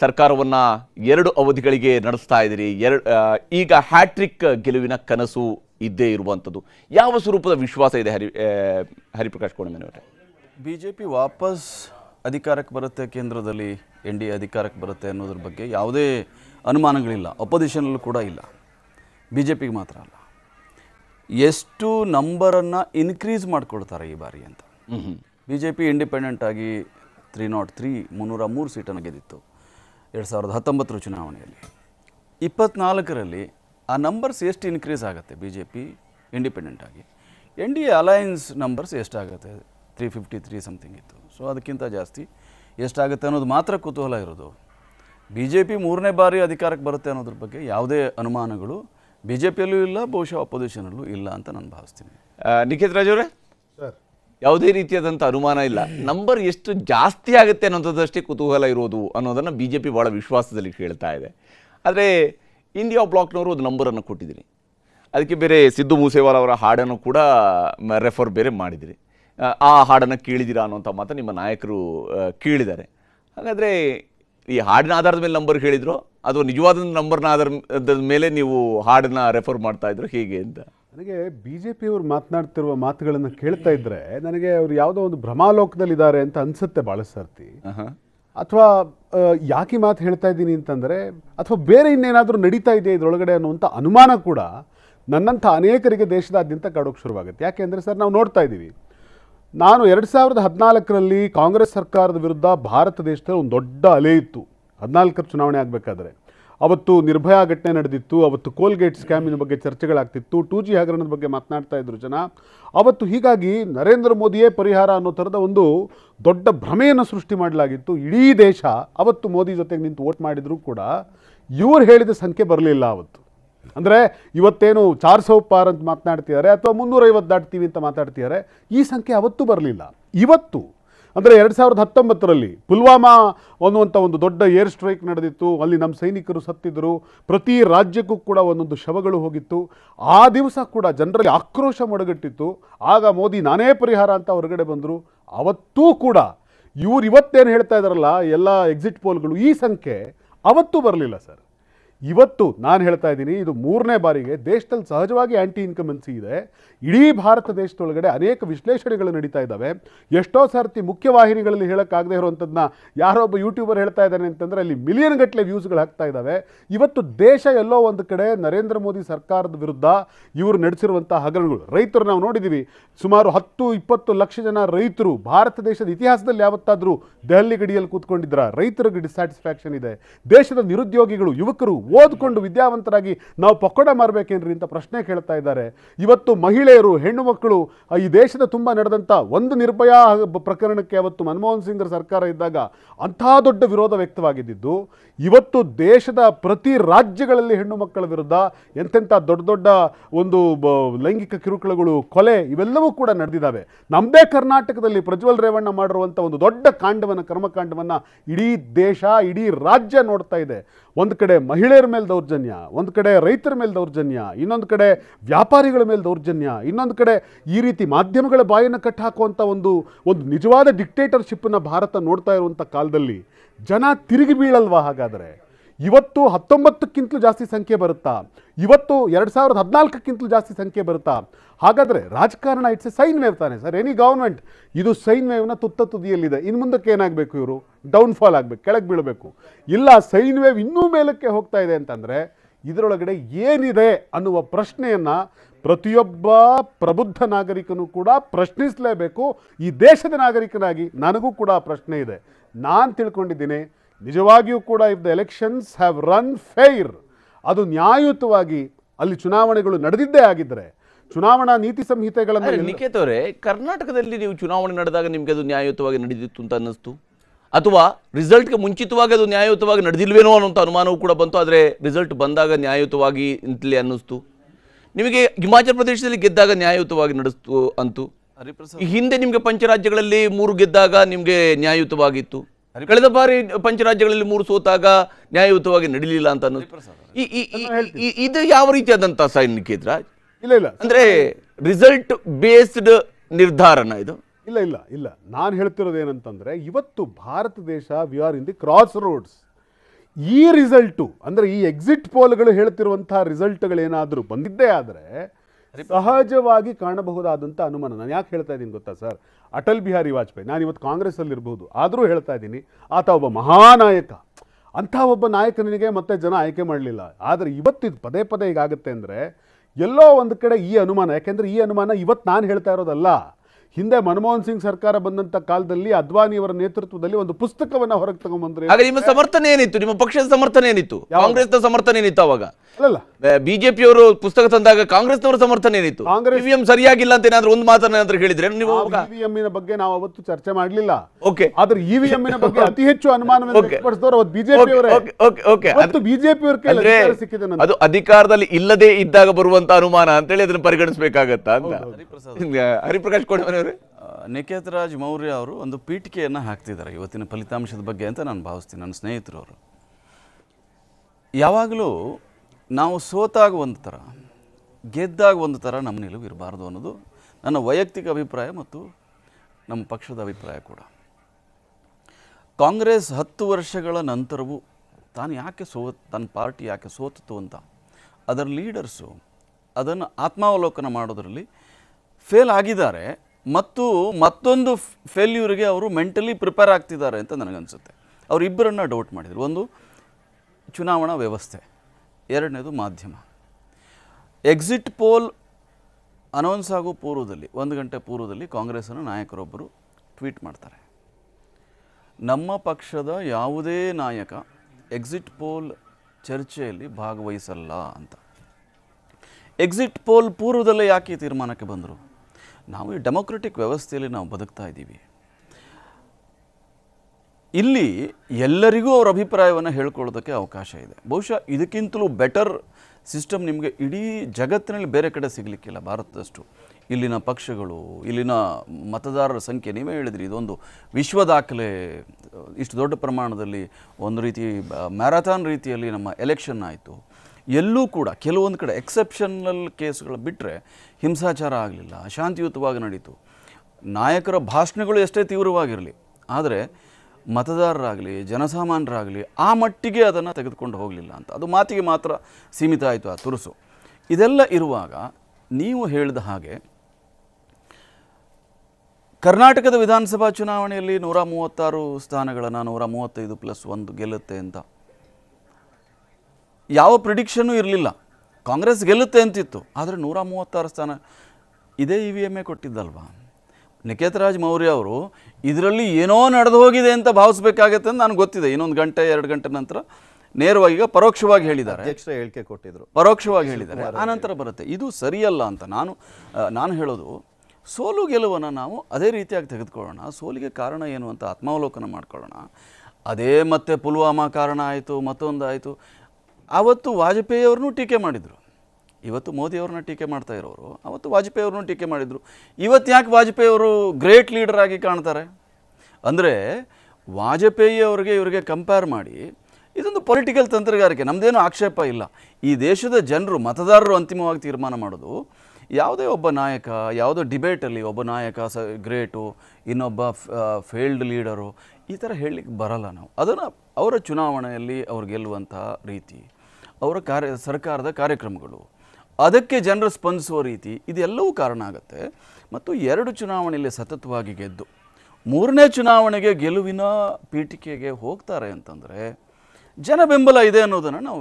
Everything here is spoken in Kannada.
ಸರ್ಕಾರವನ್ನ ಎರಡು ಅವಧಿಗಳಿಗೆ ನಡೆಸ್ತಾ ಇದ್ದೀರಿ. ಎರಡು ಈಗ ಹ್ಯಾಟ್ರಿಕ್ ಗೆಲುವಿನ ಕನಸು ಇದ್ದೇ ಇರುವಂಥದ್ದು. ಯಾವ ಸ್ವರೂಪದ ವಿಶ್ವಾಸ ಇದೆ ಹರಿ ಹರಿಪ್ರಕಾಶ್ ಕೋಣಮೇನವರೆ ಬಿ ಜೆ ಪಿ ವಾಪಸ್ ಅಧಿಕಾರಕ್ಕೆ ಬರುತ್ತೆ ಕೇಂದ್ರದಲ್ಲಿ ಎನ್ ಡಿ ಎ ಅಧಿಕಾರಕ್ಕೆ ಬರುತ್ತೆ ಅನ್ನೋದ್ರ ಬಗ್ಗೆ ಯಾವುದೇ ಅನುಮಾನಗಳಿಲ್ಲ. ಅಪೋಸಿಷನಲ್ಲೂ ಕೂಡ ಇಲ್ಲ. ಬಿ ಜೆ ಪಿಗೆ ಮಾತ್ರ ಅಲ್ಲ. ಎಷ್ಟು ನಂಬರನ್ನು ಇನ್ಕ್ರೀಸ್ ಮಾಡಿಕೊಳ್ತಾರೆ ಈ ಬಾರಿ ಅಂತ. ಬಿ ಜೆ ಪಿ ಇಂಡಿಪೆಂಡೆಂಟ್ ಆಗಿ ತ್ರೀ ನಾಟ್ ತ್ರೀ ಮುನ್ನೂರ ಮೂರು ಸೀಟನ್ನು ಗೆದ್ದಿತ್ತು ಎರಡು ಸಾವಿರದ ಹತ್ತೊಂಬತ್ತರ ಚುನಾವಣೆಯಲ್ಲಿ. ಇಪ್ಪತ್ನಾಲ್ಕರಲ್ಲಿ ಆ ನಂಬರ್ಸ್ ಎಷ್ಟು ಇನ್ಕ್ರೀಸ್ ಆಗುತ್ತೆ ಬಿ ಜೆ ಪಿ ಇಂಡಿಪೆಂಡೆಂಟ್ ಆಗಿ. N D A alliance numbers ಎಷ್ಟಾಗುತ್ತೆ ತ್ರೀ ಫಿಫ್ಟಿ ತ್ರೀ ಸಮಥಿಂಗ್ ಇತ್ತು. ಸೊ ಅದಕ್ಕಿಂತ ಜಾಸ್ತಿ ಎಷ್ಟಾಗುತ್ತೆ ಅನ್ನೋದು ಮಾತ್ರ ಕುತೂಹಲ ಇರೋದು. ಬಿ ಜೆ ಪಿ ಮೂರನೇ ಬಾರಿ ಅಧಿಕಾರಕ್ಕೆ ಬರುತ್ತೆ ಅನ್ನೋದ್ರ ಬಗ್ಗೆ ಯಾವುದೇ ಅನುಮಾನಗಳು ಬಿ ಜೆ ಪಿಯಲ್ಲೂ ಇಲ್ಲ, ಬಹುಶಃ ಅಪೋಸಿಷನಲ್ಲೂ ಇಲ್ಲ ಅಂತ ನಾನು ಭಾವಿಸ್ತೀನಿ. ನಿಖಿತ್ ರಾಜ್ ಅವರೇ? ಯಾವುದೇ ರೀತಿಯಾದಂಥ ಅನುಮಾನ ಇಲ್ಲ. ನಂಬರ್ ಎಷ್ಟು ಜಾಸ್ತಿ ಆಗುತ್ತೆ ಅನ್ನೋದಷ್ಟೇ ಕುತೂಹಲ ಇರೋದು ಅನ್ನೋದನ್ನು ಬಿ ಜೆ ಪಿ ಭಾಳ ವಿಶ್ವಾಸದಲ್ಲಿ ಕೇಳ್ತಾ ಇದೆ. ಆದರೆ ಇಂಡಿಯಾ ಬ್ಲಾಕ್ನವರು ಒಂದು ನಂಬರನ್ನು ಕೊಟ್ಟಿದ್ದೀರಿ ಅದಕ್ಕೆ ಬೇರೆ ಸಿದ್ದು ಮೂಸೇವಾಲ ಅವರ ಹಾಡನ್ನು ಕೂಡ ರೆಫರ್ ಬೇರೆ ಮಾಡಿದಿರಿ. ಆ, ಹಾಡನ್ನು ಕೇಳಿದಿರಾ ಅನ್ನೋಂಥ ಮಾತು ನಿಮ್ಮ ನಾಯಕರು ಕೇಳಿದ್ದಾರೆ. ಹಾಗಾದರೆ ಈ ಹಾಡಿನ ಆಧಾರದ ಮೇಲೆ ನಂಬರ್ ಹೇಳಿದ್ರು ಅಥವಾ ನಿಜವಾದ ನಂಬರ್ನ ಆಧಾರದ ಮೇಲೆ ನೀವು ಹಾಡನ್ನ ರೆಫರ್ ಮಾಡ್ತಾ ಇದ್ರು ಹೇಗೆ ಅಂತ? ನನಗೆ ಬಿ ಜೆ ಪಿಯವರು ಮಾತನಾಡ್ತಿರುವ ಮಾತುಗಳನ್ನು ಕೇಳ್ತಾ ಇದ್ರೆ ನನಗೆ ಅವರು ಯಾವುದೋ ಒಂದು ಭ್ರಮಾಲೋಕದಲ್ಲಿದ್ದಾರೆ ಅಂತ ಅನ್ಸುತ್ತೆ ಭಾಳ ಸರ್ತಿ. ಅಥವಾ ಯಾಕೆ ಮಾತು ಹೇಳ್ತಾ ಇದ್ದೀನಿ ಅಂತಂದರೆ ಅಥವಾ ಬೇರೆ ಇನ್ನೇನಾದರೂ ನಡೀತಾ ಇದೆ ಇದರೊಳಗಡೆ ಅನ್ನುವಂಥ ಅನುಮಾನ ಕೂಡ ನನ್ನಂಥ ಅನೇಕರಿಗೆ ದೇಶದಾದ್ಯಂತ ಕಾಡೋಕೆ ಶುರುವಾಗುತ್ತೆ. ಯಾಕೆಂದರೆ ಸರ್ ನಾವು ನೋಡ್ತಾ ಇದ್ದೀವಿ. ನಾನು ಎರಡು ಸಾವಿರದ ಹದಿನಾಲ್ಕರಲ್ಲಿ ಕಾಂಗ್ರೆಸ್ ಸರ್ಕಾರದ ವಿರುದ್ಧ ಭಾರತ ದೇಶದಲ್ಲಿ ಒಂದು ದೊಡ್ಡ ಅಲೆ ಇತ್ತು. ಹದಿನಾಲ್ಕರ ಚುನಾವಣೆ ಆಗಬೇಕಾದ್ರೆ. ಅವತ್ತು ನಿರ್ಭಯಾ ಘಟನೆ ನಡೆದಿತ್ತು. ಅವತ್ತು ಕೋಲ್ಗೇಟ್ ಸ್ಕ್ಯಾಮಿನ ಬಗ್ಗೆ ಚರ್ಚೆಗಳಾಗ್ತಿತ್ತು. ಟೂ ಜಿ ಹಗರಣದ ಬಗ್ಗೆ ಮಾತನಾಡ್ತಾ ಇದ್ರು ಜನ. ಅವತ್ತು ಹೀಗಾಗಿ ನರೇಂದ್ರ ಮೋದಿಯೇ ಪರಿಹಾರ ಅನ್ನೋ ಥರದ ಒಂದು ದೊಡ್ಡ ಭ್ರಮೆಯನ್ನು ಸೃಷ್ಟಿ ಮಾಡಲಾಗಿತ್ತು. ಇಡೀ ದೇಶ ಅವತ್ತು ಮೋದಿ ಜೊತೆಗೆ ನಿಂತು ವೋಟ್ ಮಾಡಿದರೂ ಕೂಡ ಇವರು ಹೇಳಿದ ಸಂಖ್ಯೆ ಬರಲಿಲ್ಲ ಅವತ್ತು. ಅಂದರೆ ಇವತ್ತೇನು ಚಾರ್ ಸೌ ಪಾರ್ ಅಂತ ಮಾತನಾಡ್ತಿದ್ದಾರೆ ಅಥವಾ ಮುನ್ನೂರೈವತ್ತು ದಾಟ್ತೀವಿ ಅಂತ ಮಾತಾಡ್ತಿದ್ದಾರೆ. ಈ ಸಂಖ್ಯೆ ಅವತ್ತು ಬರಲಿಲ್ಲ. ಇವತ್ತು ಅಂದರೆ ಎರಡು ಸಾವಿರದ ಹತ್ತೊಂಬತ್ತರಲ್ಲಿ ಪುಲ್ವಾಮಾ ಅನ್ನುವಂಥ ಒಂದು ದೊಡ್ಡ ಏರ್ ಸ್ಟ್ರೈಕ್ ನಡೆದಿತ್ತು. ಅಲ್ಲಿ ನಮ್ಮ ಸೈನಿಕರು ಸತ್ತಿದ್ದರು ಪ್ರತಿ ರಾಜ್ಯಕ್ಕೂ ಕೂಡ ಒಂದೊಂದು ಶವಗಳು ಹೋಗಿತ್ತು. ಆ ದಿವಸ ಕೂಡ ಜನರಲ್ಲಿ ಆಕ್ರೋಶ ಮೊಡಗಟ್ಟಿತ್ತು. ಆಗ ಮೋದಿ ನಾನೇ ಪರಿಹಾರ ಅಂತ ಹೊರಗಡೆ ಬಂದರು. ಅವತ್ತೂ ಕೂಡ ಇವ್ರು ಇವತ್ತೇನು ಹೇಳ್ತಾ ಇದ್ದಾರಲ್ಲ ಎಲ್ಲ ಎಕ್ಸಿಟ್ ಪೋಲ್ಗಳು ಈ ಸಂಖ್ಯೆ ಅವತ್ತೂ ಬರಲಿಲ್ಲ ಸರ್. ಇವತ್ತು ನಾನು ಹೇಳ್ತಾ ಇದ್ದೀನಿ, ಇದು ಮೂರನೇ ಬಾರಿಗೆ ದೇಶದಲ್ಲಿ ಸಹಜವಾಗಿ ಆ್ಯಂಟಿ ಇನ್ಕಮೆನ್ಸಿ ಇದೆ. ಇಡೀ ಭಾರತ ದೇಶದೊಳಗಡೆ ಅನೇಕ ವಿಶ್ಲೇಷಣೆಗಳು ನಡೀತಾ ಇದ್ದಾವೆ. ಎಷ್ಟೋ ಸರ್ತಿ ಮುಖ್ಯವಾಹಿನಿಗಳಲ್ಲಿ ಹೇಳೋಕ್ಕಾಗದೇ ಇರುವಂಥದ್ದನ್ನ ಒಬ್ಬ ಯೂಟ್ಯೂಬರ್ ಹೇಳ್ತಾ ಇದ್ದಾನೆ ಅಂತಂದರೆ ಅಲ್ಲಿ ಮಿಲಿಯನ್ ಗಟ್ಟಲೆ ವ್ಯೂಸ್ಗಳು ಆಗ್ತಾ ಇದ್ದಾವೆ. ಇವತ್ತು ದೇಶ ಎಲ್ಲೋ ಒಂದು ಕಡೆ ನರೇಂದ್ರ ಮೋದಿ ಸರ್ಕಾರದ ವಿರುದ್ಧ ಇವರು ನಡೆಸಿರುವಂಥ ಹಗರಣಗಳು. ರೈತರು ನಾವು ನೋಡಿದ್ದೀವಿ, ಸುಮಾರು ಹತ್ತು, ಇಪ್ಪತ್ತು ಲಕ್ಷ ಜನ ರೈತರು ಭಾರತ ದೇಶದ ಇತಿಹಾಸದಲ್ಲಿ ಯಾವತ್ತಾದರೂ ದೆಹಲಿ ಗಡಿಯಲ್ಲಿ ಕೂತ್ಕೊಂಡಿದ್ರ? ರೈತರಿಗೆ ಡಿಸ್ಸ್ಯಾಟಿಸ್ಫ್ಯಾಕ್ಷನ್ ಇದೆ. ದೇಶದ ನಿರುದ್ಯೋಗಿಗಳು, ಯುವಕರು ಓದ್ಕೊಂಡು ವಿದ್ಯಾವಂತರಾಗಿ ನಾವು ಪಕೋಡ ಮಾರಬೇಕೇನ್ರಿ ಅಂತ ಪ್ರಶ್ನೆ ಕೇಳ್ತಾ ಇದ್ದಾರೆ. ಇವತ್ತು ಮಹಿಳೆಯರು, ಹೆಣ್ಣು ಮಕ್ಕಳು ಈ ದೇಶದ ತುಂಬ ನಡೆದಂಥ ಒಂದು ನಿರ್ಭಯ ಪ್ರಕರಣಕ್ಕೆ ಅವತ್ತು ಮನಮೋಹನ್ ಸಿಂಗ್ರ ಸರ್ಕಾರ ಇದ್ದಾಗ ಅಂಥ ದೊಡ್ಡ ವಿರೋಧ ವ್ಯಕ್ತವಾಗಿದ್ದು ಇವತ್ತು ದೇಶದ ಪ್ರತಿ ರಾಜ್ಯಗಳಲ್ಲಿ ಹೆಣ್ಣು ಮಕ್ಕಳ ವಿರುದ್ಧ ಎಂತೆಂಥ ದೊಡ್ಡ ದೊಡ್ಡ ಒಂದು ಲೈಂಗಿಕ ಕಿರುಕುಳಗಳು, ಕೊಲೆ ಇವೆಲ್ಲವೂ ಕೂಡ ನಡೆದಿದ್ದಾವೆ. ನಮ್ಮದೇ ಕರ್ನಾಟಕದಲ್ಲಿ ಪ್ರಜ್ವಲ್ ರೇವಣ್ಣ ಮಾಡಿರುವಂಥ ಒಂದು ದೊಡ್ಡ ಕಾಂಡವನ್ನು, ಕರ್ಮಕಾಂಡವನ್ನು ಇಡೀ ದೇಶ, ಇಡೀ ರಾಜ್ಯ ನೋಡ್ತಾ ಇದೆ. ಒಂದು ಕಡೆ ಮಹಿಳೆಯರ ಮೇಲೆ ದೌರ್ಜನ್ಯ, ಒಂದು ಕಡೆ ರೈತರ ಮೇಲೆ ದೌರ್ಜನ್ಯ, ಇನ್ನೊಂದು ಕಡೆ ವ್ಯಾಪಾರಿಗಳ ಮೇಲೆ ದೌರ್ಜನ್ಯ, ಇನ್ನೊಂದು ಕಡೆ ಈ ರೀತಿ ಮಾಧ್ಯಮಗಳ ಬಾಯನ್ನು ಕಟ್ಟಾಕುವಂಥ ಒಂದು ಒಂದು ನಿಜವಾದ ಡಿಕ್ಟೇಟರ್ಶಿಪ್ಪನ್ನು ಭಾರತ ನೋಡ್ತಾ ಇರುವಂಥ ಕಾಲದಲ್ಲಿ ಜನ ತಿರುಗಿ ಬೀಳಲ್ವಾ ಹಾಗಾದರೆ? ಇವತ್ತು ಹತ್ತೊಂಬತ್ತಕ್ಕಿಂತಲೂ ಜಾಸ್ತಿ ಸಂಖ್ಯೆ ಬರುತ್ತಾ? ಇವತ್ತು ಎರಡು ಸಾವಿರದ ಹದಿನಾಲ್ಕಕ್ಕಿಂತಲೂ ಜಾಸ್ತಿ ಸಂಖ್ಯೆ ಬರುತ್ತಾ? ಹಾಗಾದರೆ ರಾಜಕಾರಣ ಇಟ್ಸ್ ಎ ಸೈನ್ ವೇವ್ ತಾನೆ ಸರ್. ಎನಿ ಗೌರ್ಮೆಂಟ್ ಇದು ಸೈನ್ ವೇವ್ನ ತುತ್ತ ತುದಿಯಲ್ಲಿದೆ. ಇನ್ನು ಮುಂದಕ್ಕೆ ಏನಾಗಬೇಕು ಇವರು? ಡೌನ್ಫಾಲ್ ಆಗಬೇಕು, ಕೆಳಗೆ ಬೀಳಬೇಕು. ಇಲ್ಲ, ಸೈನ್ ವೇವ್ ಇನ್ನೂ ಮೇಲಕ್ಕೆ ಹೋಗ್ತಾ ಇದೆ ಅಂತಂದರೆ ಇದರೊಳಗಡೆ ಏನಿದೆ ಅನ್ನುವ ಪ್ರಶ್ನೆಯನ್ನು ಪ್ರತಿಯೊಬ್ಬ ಪ್ರಬುದ್ಧ ನಾಗರಿಕನು ಕೂಡ ಪ್ರಶ್ನಿಸಲೇಬೇಕು. ಈ ದೇಶದ ನಾಗರಿಕನಾಗಿ ನನಗೂ ಕೂಡ ಪ್ರಶ್ನೆ ಇದೆ. ನಾನು ತಿಳ್ಕೊಂಡಿದ್ದೀನಿ ನಿಜವಾಗಿಯೂ ಕೂಡ if the elections have run fair ಅದು ನ್ಯಾಯಯುತವಾಗಿ ಅಲ್ಲಿ ಚುನಾವಣೆಗಳು ನಡೆದಿದ್ದೇ ಆಗಿದ್ದರೆ ಚುನಾವಣಾ ನೀತಿ ಸಂಹಿತೆಗಳನ್ನು ನಿಖೇತ್ ಅವರೇ ಕರ್ನಾಟಕದಲ್ಲಿ ನೀವು ಚುನಾವಣೆ ನಡೆದಾಗ ನಿಮಗೆ ಅದು ನ್ಯಾಯಯುತವಾಗಿ ನಡೆದಿತ್ತು ಅಂತ ಅನ್ನಿಸ್ತು? ಅಥವಾ ರಿಸಲ್ಟ್ಗೆ ಮುಂಚಿತವಾಗಿ ಅದು ನ್ಯಾಯಯುತವಾಗಿ ನಡೆದಿಲ್ವೇನೋ ಅನ್ನೋಂಥ ಅನುಮಾನವೂ ಕೂಡ ಬಂತು ಆದರೆ ರಿಸಲ್ಟ್ ಬಂದಾಗ ನ್ಯಾಯಯುತವಾಗಿ ಅಂತಲೇ ಅನ್ನಿಸ್ತು? ನಿಮಗೆ ಹಿಮಾಚಲ ಪ್ರದೇಶದಲ್ಲಿ ಗೆದ್ದಾಗ ನ್ಯಾಯಯುತವಾಗಿ ನಡೆಸ್ತು ಅಂತು? ಈ ಹಿಂದೆ ನಿಮಗೆ ಪಂಚರಾಜ್ಯಗಳಲ್ಲಿ ಮೂರು ಗೆದ್ದಾಗ ನಿಮಗೆ ನ್ಯಾಯಯುತವಾಗಿತ್ತು. ಕಳೆದ ಬಾರಿ ಪಂಚರಾಜ್ಯಗಳಲ್ಲಿ ಮೂರು ಸೋತಾಗ ನ್ಯಾಯಯುತವಾಗಿ ನಡೀಲಿಲ್ಲ ಅಂತ ಇದು ಯಾವ ರೀತಿಯಾದಂತಹ ಸೈನ್ ನಿಖೇತ್ ಇಲ್ಲ ಇಲ್ಲ. ಅಂದ್ರೆ ರಿಸಲ್ಟ್ ಬೇಸ್ಡ್ ನಿರ್ಧಾರನ ಇದು? ಇಲ್ಲ ಇಲ್ಲ ಇಲ್ಲ. ನಾನು ಹೇಳ್ತಿರೋದು ಏನಂತಂದ್ರೆ ಇವತ್ತು ಭಾರತ ದೇಶ we are in the crossroads ಈ ರಿಸಲ್ಟು ಅಂದರೆ ಈ ಎಕ್ಸಿಟ್ ಪೋಲ್ಗಳು ಹೇಳ್ತಿರುವಂತಹ ರಿಸಲ್ಟ್ಗಳೇನಾದರೂ ಬಂದಿದ್ದೇ ಆದರೆ ಸಹಜವಾಗಿ ಕಾಣಬಹುದಾದಂಥ ಅನುಮಾನ. ನಾನು ಯಾಕೆ ಹೇಳ್ತಾ ಇದ್ದೀನಿ ಗೊತ್ತಾ ಸರ್? ಅಟಲ್ ಬಿಹಾರಿ ವಾಜಪೇಯಿ, ನಾನು ಇವತ್ತು ಕಾಂಗ್ರೆಸ್ಸಲ್ಲಿರ್ಬೋದು, ಆದರೂ ಹೇಳ್ತಾ ಇದ್ದೀನಿ, ಆತ ಒಬ್ಬ ಮಹಾನಾಯಕ. ಅಂಥ ಒಬ್ಬ ನಾಯಕನಿಗೆ ಮತ್ತೆ ಜನ ಆಯ್ಕೆ ಮಾಡಲಿಲ್ಲ. ಆದರೆ ಇವತ್ತಿದು ಪದೇ ಪದೇ ಹೀಗಾಗುತ್ತೆ ಅಂದರೆ ಎಲ್ಲೋ ಒಂದು ಕಡೆ ಈ ಅನುಮಾನ, ಯಾಕೆಂದರೆ ಈ ಅನುಮಾನ ಇವತ್ತು ನಾನು ಹೇಳ್ತಾ ಇರೋದಲ್ಲ. ಹಿಂದೆ ಮನಮೋಹನ್ ಸಿಂಗ್ ಸರ್ಕಾರ ಬಂದಂತ ಕಾಲದಲ್ಲಿ ಅದ್ವಾನಿ ಅವರ ನೇತೃತ್ವದಲ್ಲಿ ಒಂದು ಪುಸ್ತಕವನ್ನ ಹೊರಗೆ ತಗೊಂಡ್ಬಂದ್ರೆ ಆಗ ನಿಮ್ಮ ಸಮರ್ಥನೆ ಏನಿತ್ತು? ನಿಮ್ಮ ಪಕ್ಷದ ಸಮರ್ಥನೆ ಏನಿತ್ತು? ಕಾಂಗ್ರೆಸ್ನ ಸಮರ್ಥನೆ ಏನಿತ್ತು ಅವಾಗ? ಬಿಜೆಪಿ ಅವರು ಪುಸ್ತಕ ತಂದಾಗ ಕಾಂಗ್ರೆಸ್ನವರ ಸಮರ್ಥನೆ ಏನಿತ್ತು? ಕಾಂಗ್ರೆಸ್- ಇವಿಎಂ ಸರಿಯಾಗಿಲ್ಲ ಅಂತ ಏನಾದ್ರೂ ಒಂದು ಮಾತನ್ನ ಏನಾದ್ರು ಹೇಳಿದ್ರೆ ನೀವು ಇವಿಎಂ ಇವಿಎಂನ ಬಗ್ಗೆ ನಾವು ಅವತ್ತು ಚರ್ಚೆ ಮಾಡಲಿಲ್ಲ. ಓಕೆ. ಆದ್ರೆ ಇವಿಎಂ ಬಗ್ಗೆ ಅತಿ ಹೆಚ್ಚು ಅನುಮಾನವನ್ನು ಬಿಜೆಪಿ ವ್ಯಕ್ತಪಡಿಸಿದವರು ಅವತ್ತು ಬಿಜೆಪಿಯವರೇ. ಓಕೆ ಓಕೆ ಸಿಕ್ಕಿದೆ. ಅದು ಅಧಿಕಾರದಲ್ಲಿ ಇಲ್ಲದೆ ಇದ್ದಾಗ ಬರುವಂತ ಅನುಮಾನ ಅಂತೇಳಿ ಅದನ್ನ ಪರಿಗಣಿಸಬೇಕಾಗತ್ತಾ ಅಂತ? ಹರಿಪ್ರಕಾಶ್ ಕೋಡಿಮನೆಯವರೇ ಆ, ನಿಕೇತ್ ರಾಜ್ ಮೌರ್ಯ ಅವರು ಒಂದು ಪೀಠಿಕೆಯನ್ನು ಹಾಕ್ತಿದ್ದಾರೆ ಇವತ್ತಿನ ಫಲಿತಾಂಶದ ಬಗ್ಗೆ ಅಂತ ನಾನು ಭಾವಿಸ್ತೀನಿ ನನ್ನ ಸ್ನೇಹಿತರು ಅವರು. ಯಾವಾಗಲೂ ನಾವು ಸೋತಾಗ ಒಂದು ಥರ ಗೆದ್ದಾಗ ಒಂದು ಥರ ನಮ್ಮ ನಿಲುವು ಇರಬಾರ್ದು ಅನ್ನೋದು ನನ್ನ ವೈಯಕ್ತಿಕ ಅಭಿಪ್ರಾಯ ಮತ್ತು ನಮ್ಮ ಪಕ್ಷದ ಅಭಿಪ್ರಾಯ ಕೂಡ. ಕಾಂಗ್ರೆಸ್ ಹತ್ತು ವರ್ಷಗಳ ನಂತರವೂ ತಾನು ಯಾಕೆ ಸೋ ತನ್ನ ಪಾರ್ಟಿ ಯಾಕೆ ಸೋತಿತು ಅಂತ ಅದರ ಲೀಡರ್ಸು ಅದನ್ನು ಆತ್ಮಾವಲೋಕನ ಮಾಡೋದರಲ್ಲಿ ಫೇಲ್ ಆಗಿದ್ದಾರೆ. ಮತ್ತು ಮತ್ತೊಂದು ಫೇಲ್ಯೂರಿಗೆ ಅವರು ಮೆಂಟಲಿ ಪ್ರಿಪೇರ್ ಆಗ್ತಿದ್ದಾರೆ ಅಂತ ನನಗನ್ಸುತ್ತೆ. ಅವರಿಬ್ಬರನ್ನ ಡೌಟ್ ಮಾಡಿದರು. ಒಂದು ಚುನಾವಣಾ ವ್ಯವಸ್ಥೆ. ಎರಡನೇದು ಮಾಧ್ಯಮ. ಎಕ್ಸಿಟ್ ಪೋಲ್ ಅನೌನ್ಸ್ ಆಗೋ ಪೂರ್ವದಲ್ಲಿ, ಒಂದು ಗಂಟೆ ಪೂರ್ವದಲ್ಲಿ ಕಾಂಗ್ರೆಸ್ನ ನಾಯಕರೊಬ್ಬರು ಟ್ವೀಟ್ ಮಾಡ್ತಾರೆ. ನಮ್ಮ ಪಕ್ಷದ ಯಾವುದೇ ನಾಯಕ ಎಕ್ಸಿಟ್ ಪೋಲ್ ಚರ್ಚೆಯಲ್ಲಿ ಭಾಗವಹಿಸಲ್ಲ ಅಂತ. ಎಕ್ಸಿಟ್ ಪೋಲ್ ಪೂರ್ವದಲ್ಲೇ ಯಾಕೆ ತೀರ್ಮಾನಕ್ಕೆ ಬಂದರು? ನಾವು ಈ ಡೆಮೊಕ್ರೆಟಿಕ್ ವ್ಯವಸ್ಥೆಯಲ್ಲಿ ನಾವು ಬದುಕ್ತಾ ಇದ್ದೀವಿ. ಇಲ್ಲಿ ಎಲ್ಲರಿಗೂ ಅವ್ರ ಅಭಿಪ್ರಾಯವನ್ನು ಹೇಳ್ಕೊಳ್ಳೋದಕ್ಕೆ ಅವಕಾಶ ಇದೆ. ಬಹುಶಃ ಇದಕ್ಕಿಂತಲೂ ಬೆಟರ್ ಸಿಸ್ಟಮ್ ನಿಮಗೆ ಇಡೀ ಜಗತ್ತಿನಲ್ಲಿ ಬೇರೆ ಕಡೆ ಸಿಗಲಿಕ್ಕಿಲ್ಲ, ಭಾರತದಷ್ಟು. ಇಲ್ಲಿನ ಪಕ್ಷಗಳು, ಇಲ್ಲಿನ ಮತದಾರರ ಸಂಖ್ಯೆ, ನೀವೇ ಹೇಳಿದ್ರಿ, ಇದೊಂದು ವಿಶ್ವ ದಾಖಲೆ, ಇಷ್ಟು ದೊಡ್ಡ ಪ್ರಮಾಣದಲ್ಲಿ ಒಂದು ರೀತಿ ಮ್ಯಾರಥಾನ್ ರೀತಿಯಲ್ಲಿ ನಮ್ಮ ಎಲೆಕ್ಷನ್ ಆಯಿತು. ಎಲ್ಲೂ ಕೂಡ ಕೆಲವೊಂದು ಕಡೆ ಎಕ್ಸೆಪ್ಷನಲ್ ಕೇಸ್ಗಳು ಬಿಟ್ಟರೆ ಹಿಂಸಾಚಾರ ಆಗಲಿಲ್ಲ, ಅಶಾಂತಿಯುತವಾಗಿ ನಡೀತು. ನಾಯಕರ ಭಾಷಣಗಳು ಎಷ್ಟೇ ತೀವ್ರವಾಗಿರಲಿ, ಆದರೆ ಮತದಾರರಾಗಲಿ, ಜನಸಾಮಾನ್ಯರಾಗಲಿ ಆ ಮಟ್ಟಿಗೆ ಅದನ್ನು ತೆಗೆದುಕೊಂಡು ಹೋಗಲಿಲ್ಲ ಅಂತ. ಅದು ಮಾತಿಗೆ ಮಾತ್ರ ಸೀಮಿತ ಆಯಿತು, ಆ ತುರುಸು. ಇದೆಲ್ಲ ಇರುವಾಗ ನೀವು ಹೇಳಿದ ಹಾಗೆ ಕರ್ನಾಟಕದ ವಿಧಾನಸಭಾ ಚುನಾವಣೆಯಲ್ಲಿ ನೂರ ಮೂವತ್ತಾರು ಸ್ಥಾನಗಳನ್ನು ನೂರ ಮೂವತ್ತೈದು ಪ್ಲಸ್ ಒಂದು ಗೆಲ್ಲುತ್ತೆ ಅಂತ ಯಾವ ಪ್ರಿಡಿಕ್ಷನ್ನು ಇರಲಿಲ್ಲ. ಕಾಂಗ್ರೆಸ್ ಗೆಲ್ಲುತ್ತೆ ಅಂತಿತ್ತು. ಆದರೆ ನೂರ ಮೂವತ್ತಾರು ಸ್ಥಾನ. ಇದೇ ಇ ವಿ ಎಂ ಎ ಕೊಟ್ಟಿದ್ದಲ್ವಾ? ನಿಕೇತರಾಜ್ ಮೌರ್ಯ ಅವರು ಇದರಲ್ಲಿ ಏನೋ ನಡೆದು ಹೋಗಿದೆ ಅಂತ ಭಾವಿಸ್ಬೇಕಾಗತ್ತೆ ಅಂತ ನನಗೆ ಗೊತ್ತಿದೆ. ಇನ್ನೊಂದು ಗಂಟೆ ಎರಡು ಗಂಟೆ ನಂತರ ನೇರವಾಗಿ ಈಗ ಪರೋಕ್ಷವಾಗಿ ಹೇಳಿದ್ದಾರೆ. ಅಧ್ಯಕ್ಷರ ಹೇಳಿಕೆ ಕೊಟ್ಟಿದ್ರು. ಪರೋಕ್ಷವಾಗಿ ಹೇಳಿದ್ದಾರೆ. ಆನಂತರ ಬರುತ್ತೆ. ಇದು ಸರಿಯಲ್ಲ ಅಂತ ನಾನು ನಾನು ಹೇಳೋದು ಸೋಲು ಗೆಲುವನ್ನು ನಾವು ಅದೇ ರೀತಿಯಾಗಿ ತೆಗೆದುಕೊಳ್ಳೋಣ. ಸೋಲಿಗೆ ಕಾರಣ ಏನು ಅಂತ ಆತ್ಮಾವಲೋಕನ ಮಾಡ್ಕೊಳ್ಳೋಣ. ಅದೇ ಮತ್ತೆ ಪುಲ್ವಾಮಾ ಕಾರಣ ಆಯಿತು ಮತ್ತೊಂದು ಆಯಿತು ಆವತ್ತು ವಾಜಪೇಯಿ ಅವ್ರನ್ನೂ ಟೀಕೆ ಮಾಡಿದರು. ಇವತ್ತು ಮೋದಿ ಅವ್ರನ್ನ ಟೀಕೆ ಮಾಡ್ತಾ ಇರೋರು, ಅವತ್ತು ವಾಜಪೇಯಿ ಅವ್ರನ್ನೂ ಟೀಕೆ ಮಾಡಿದರು. ಇವತ್ತು ಯಾಕೆ ವಾಜಪೇಯಿ ಅವರು ಗ್ರೇಟ್ ಲೀಡರ್ ಆಗಿ ಕಾಣ್ತಾರೆ? ಅಂದರೆ ವಾಜಪೇಯಿ ಅವರಿಗೆ ಇವರಿಗೆ ಕಂಪೇರ್ ಮಾಡಿ, ಇದೊಂದು ಪೊಲಿಟಿಕಲ್ ತಂತ್ರಗಾರಿಕೆ ನಮ್ಮದೇನು ಆಕ್ಷೇಪ ಇಲ್ಲ. ಈ ದೇಶದ ಜನರು, ಮತದಾರರು ಅಂತಿಮವಾಗಿ ತೀರ್ಮಾನ ಮಾಡೋದು, ಯಾವುದೇ ಒಬ್ಬ ನಾಯಕ, ಯಾವುದೋ ಡಿಬೇಟಲ್ಲಿ ಒಬ್ಬ ನಾಯಕ ಸ, ಗ್ರೇಟು, ಇನ್ನೊಬ್ಬ ಫೇಲ್ಡ್ ಲೀಡರು ಈ ಥರ ಹೇಳಲಿಕ್ಕೆ ಬರಲ್ಲ ನಾವು. ಅದನ್ನು ಅವರ ಚುನಾವಣೆಯಲ್ಲಿ ಅವ್ರು ಗೆಲ್ಲುವಂತಹ ರೀತಿ. ಅವರ ಕಾರ್ಯ, ಸರ್ಕಾರದ ಕಾರ್ಯಕ್ರಮಗಳು. ಅದಕ್ಕೆ ಜನರು ಸ್ಪಂದಿಸುವ ರೀತಿ ಇದೆಲ್ಲವೂ ಕಾರಣ ಆಗುತ್ತೆ. ಮತ್ತು ಎರಡು ಚುನಾವಣೆಯಲ್ಲಿ ಸತತವಾಗಿ ಗೆದ್ದು, ಮೂರನೇ ಚುನಾವಣೆಗೆ ಗೆಲುವಿನ ಪೀಠಿಕೆಗೆ ಹೋಗ್ತಾರೆ ಅಂತಂದರೆ ಜನ ಬೆಂಬಲ ಇದೆ ಅನ್ನೋದನ್ನು ನಾವು